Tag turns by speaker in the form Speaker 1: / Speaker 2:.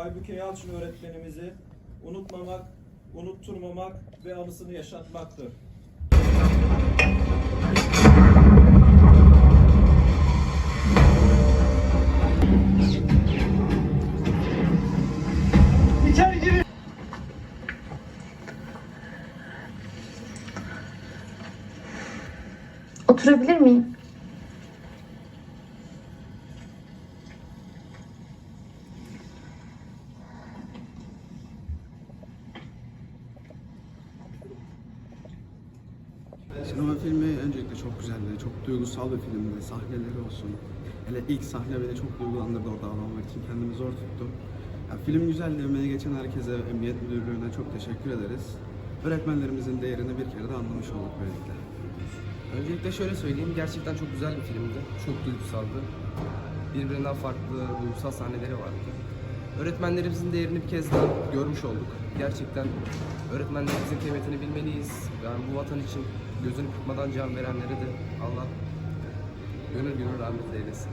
Speaker 1: Aybüke Yalçın öğretmenimizi unutmamak, unutturmamak ve anısını yaşatmaktır.
Speaker 2: Oturabilir miyim?
Speaker 3: Sinema filmi öncelikle çok güzeldi, çok duygusal bir filmdi. Sahneleri olsun. Hele ilk sahne beni çok duygulandırdı orada ağlamak için. Kendimi zor tuttum. Ya, film güzeldi. Emeği geçen herkese, Emniyet Müdürlüğü'ne çok teşekkür ederiz. Öğretmenlerimizin değerini bir kere de anlamış olduk böylelikle.
Speaker 4: Öncelikle şöyle söyleyeyim, gerçekten çok güzel bir filmdi. Çok duygusaldı. Birbirinden farklı duygusal sahneleri vardı. Öğretmenlerimizin değerini bir kez daha görmüş olduk. Gerçekten öğretmenlerimizin kıymetini bilmeliyiz. Yani bu vatan için gözünü kırpmadan can verenlere de Allah gönül gönül rahmet eylesin.